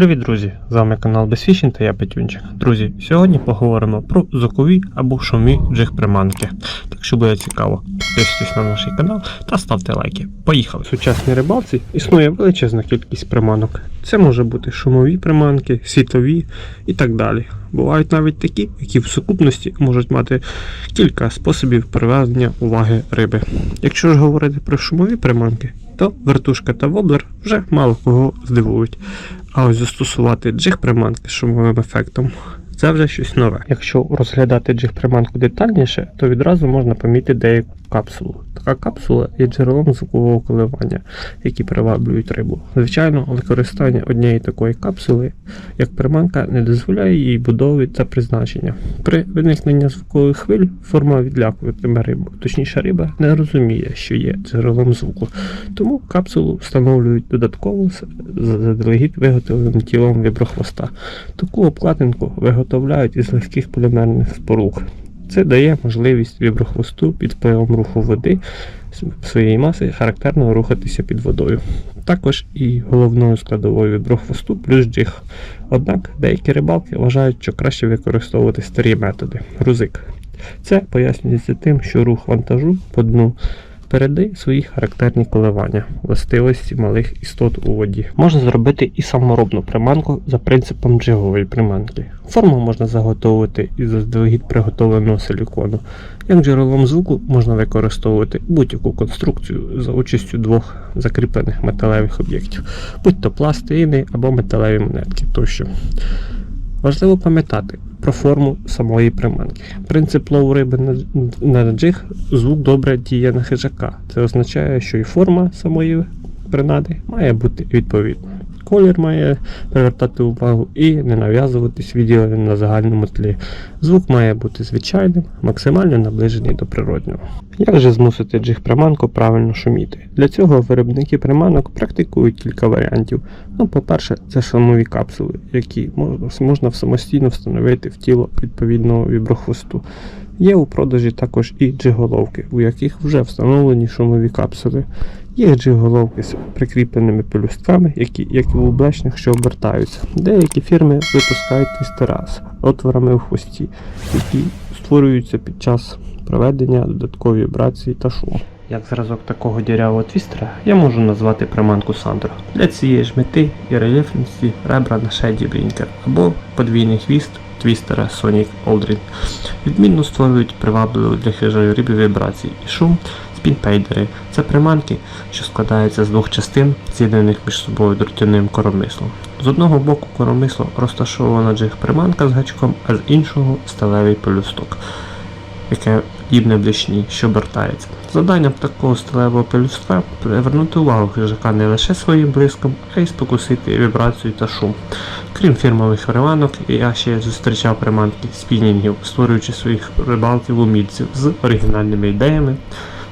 Привіт, друзі! З вами канал Безфішін та я Петюнчик. Друзі, сьогодні поговоримо про звукові або шумі джиг приманки. Так що буде цікаво, підписуйтесь на наш канал та ставте лайки. Поїхали! В сучасній рибалці існує величезна кількість приманок. Це може бути шумові приманки, світові і так далі. Бувають навіть такі, які в сукупності можуть мати кілька способів приведення уваги риби. Якщо ж говорити про шумові приманки, то вертушка та воблер вже мало кого здивують. А ось застосувати джиг приманки з шумовим ефектом це вже щось нове. Якщо розглядати джиг приманку детальніше, то відразу можна помітити деяку капсулу. Така капсула є джерелом звукового коливання, які приваблюють рибу. Звичайно, використання однієї такої капсули як приманка не дозволяє їй будови та призначення. При виникненні звукових хвиль форма відлякуватиме рибу. Точніше, риба не розуміє, що є джерелом звуку. Тому капсулу встановлюють додатково заздалегідь виготовленим тілом віброхвоста. Таку обкладинку виготовляють із легких полімерних споруг. Це дає можливість віброхвосту під впливом руху води своєї маси характерно рухатися під водою. Також і головною складовою віброхвосту плюс джиг. Однак деякі рибалки вважають, що краще використовувати старі методи грузик. Це пояснюється тим, що рух вантажу по дну передає свої характерні коливання, властивості малих істот у воді. Можна зробити і саморобну приманку за принципом джигової приманки. Форму можна заготовити із заздалегідь приготовленого силікону. Як джерелом звуку можна використовувати будь-яку конструкцію за участю двох закріплених металевих об'єктів, будь то пластини або металеві монетки тощо. Важливо пам'ятати про форму самої приманки. Принцип лову риби на, джиг звук добре діє на хижака. Це означає, що і форма самої принади має бути відповідна. Колір має привертати увагу і не нав'язуватись відділеним на загальному тлі. Звук має бути звичайним, максимально наближений до природнього. Як же змусити джиг приманку правильно шуміти? Для цього виробники приманок практикують кілька варіантів. Ну, по-перше, це шумові капсули, які можна самостійно встановити в тіло відповідного віброхвосту. Є у продажі також і джиголовки, у яких вже встановлені шумові капсули. Є джиголовки з прикріпленими пелюстками, які, як і у блешнях, що обертаються. Деякі фірми випускають твістера з отворами у хвості, які створюються під час проведення додаткової вібрації та шуму. Як зразок такого дірявого твістера я можу назвати приманку Сандро. Для цієї ж мети і рельєфності ребра на шеді Брінкер або подвійний хвіст твістера Sonic Aldrin. Відмінно створюють привабливі для хижої риби вібрації і шум. Спінпейдери це приманки, що складаються з двох частин, з'єднаних між собою дротяним коромислом. З одного боку коромисло розташована джиг приманка з гачком, а з іншого сталевий пелюсток, яке подібне блішні, що обертається. Заданням такого сталевого пелюстка привернути увагу хижака не лише своїм блиском, а й спокусити вібрацію та шум. Крім фірмових приманок, я ще зустрічав приманки спінінгів, створюючи своїх рибалків-умільців з оригінальними ідеями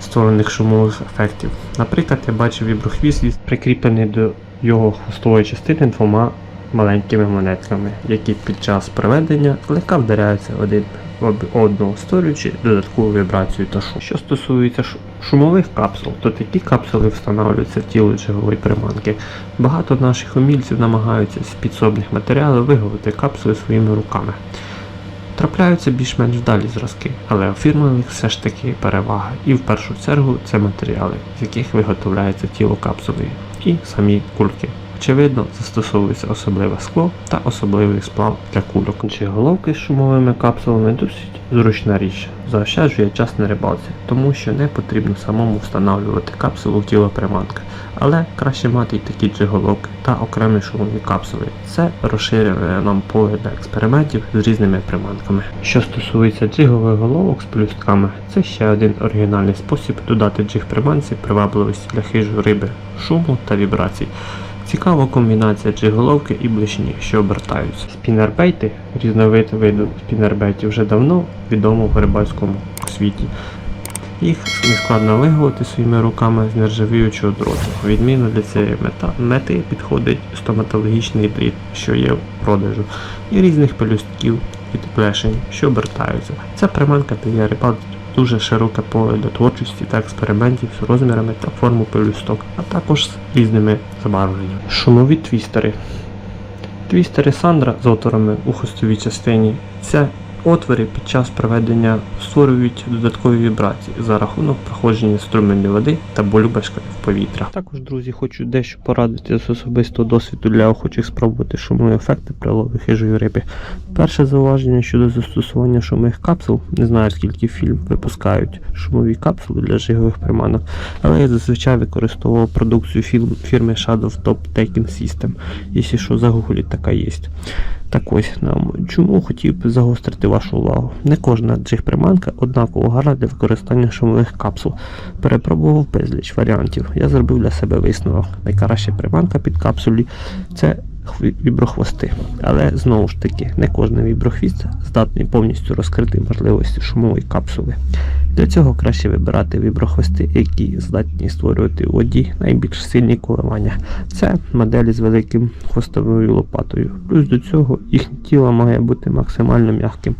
створених шумових ефектів. Наприклад, я бачив віброхвіст, прикріплений до його хвостової частини двома маленькими монетками, які під час проведення легка вдаряються один об одного, створюючи додаткову вібрацію та шум. Що стосується шумових капсул, то такі капсули встановлюються в тіло джигової приманки. Багато наших умільців намагаються з підсобних матеріалів виголити капсули своїми руками. Трапляються більш-менш вдалі зразки, але у фірмових все ж таки перевага. І в першу чергу це матеріали, з яких виготовляється тіло капсули і самі кульки. Очевидно, застосовується особливе скло та особливий сплав для кульок. Чи головки з шумовими капсулами досить зручна річ, заощаджує час на рибалці, тому що не потрібно самому встановлювати капсулу в тіло приманки. Але краще мати й такі джиголовки та окремі шумові капсули. Це розширює нам поле для експериментів з різними приманками. Що стосується джигових головок з плюстками, це ще один оригінальний спосіб додати джиг приманці привабливості для хижу риби, шуму та вібрацій. Цікава комбінація джиголовки і блишні, що обертаються. Спінербейти, різновид виду спінербейтів вже давно відомо в рибальському світі. Їх нескладно виголити своїми руками з нержавіючого дроту. Відмінно для цієї мета, мети підходить стоматологічний дріт, що є в продажу, і різних пелюстків від плешень, що обертаються. Ця приманка дає рибалці дуже широке поле для творчості та експериментів з розмірами та форму пелюсток, а також з різними забарвленнями. Шумові твістери. Твістери Сандра з отворами у хвостовій частині це отвори під час проведення створюють додаткові вібрації за рахунок проходження струмені води та бульбашки в повітря. Також, друзі, хочу дещо порадити з особистого досвіду для охочих спробувати шумові ефекти при лові хижої риби. Перше зауваження щодо застосування шумових капсул. Не знаю скільки фільм випускають шумові капсули для жигових приманок, але я зазвичай використовував продукцію фірми Shadow Top Taking System. Якщо що, така є. Так ось нам чому хотів би загострити вашу увагу. Не кожна джиг-приманка однаково гарна для використання шумових капсул. Перепробував безліч варіантів. Я зробив для себе висновок. Найкраща приманка під капсулі це віброхвости. Але знову ж таки, не кожен віброхвіст здатний повністю розкрити можливості шумової капсули. Для цього краще вибирати віброхвости, які здатні створювати у воді найбільш сильні коливання. Це моделі з великим хвостовою лопатою. Плюс до цього їхнє тіло має бути максимально м'яким.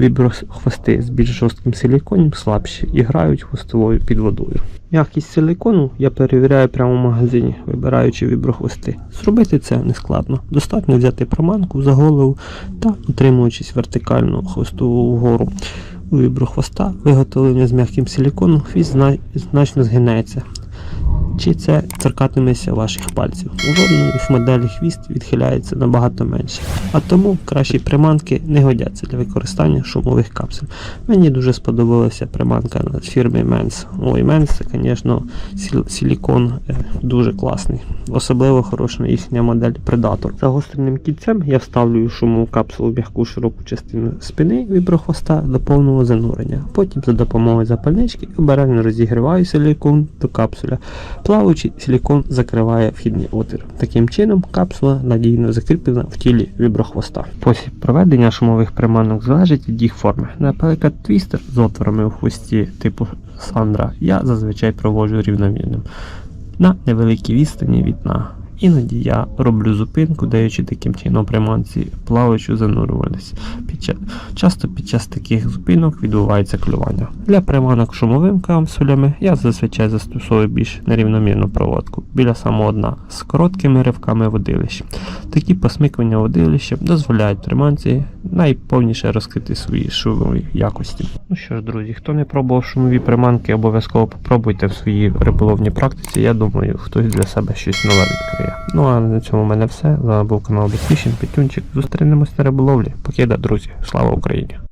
Віброхвости з більш жорстким силіконом слабші і грають хвостовою під водою. М'якість силикону я перевіряю прямо в магазині, вибираючи віброхвости. Зробити це не складно. Достатньо взяти проманку за голову та утримуючись вертикально хвостову вгору. У віброхвоста виготовлення з м'яким силіконом хвіст значно згинається. Чи це торкатиметься ваших пальців. У жодної з моделі хвіст відхиляється набагато менше. А тому кращі приманки не годяться для використання шумових капсуль. Мені дуже сподобалася приманка від фірми Men's. Ой, Men's, це, звісно, силікон е, дуже класний. Особливо хороша їхня модель Predator. Загостреним кільцем я вставлюю шумову капсулу в м'яку широку частину спини віброхвоста до повного занурення. Потім за допомогою запальнички обережно розігріваю силікон до капсуля. Плаваючий силікон закриває вхідний отвір. Таким чином капсула надійно закріплена в тілі віброхвоста. Спосіб проведення шумових приманок залежить від їх форми. Наприклад, твістер з отворами у хвості типу Сандра я зазвичай проводжу рівномірним на невеликій відстані від дна. Іноді я роблю зупинку, даючи таким чином приманці плаваючу занурюватися. Під ча- Часто під час таких зупинок відбувається клювання. Для приманок шумовим капсулями я зазвичай застосовую більш нерівномірну проводку біля самого дна з короткими ривками водилища. Такі посмикування водилища дозволяють приманці найповніше розкрити свої шумові якості. Ну що ж, друзі, хто не пробував шумові приманки, обов'язково попробуйте в своїй риболовній практиці. Я думаю, хтось для себе щось нове відкриє. Ну а на цьому в мене все. З вами був канал Безфішін, Петюнчик. Зустрінемось на риболовлі. Покида, друзі. Слава Україні!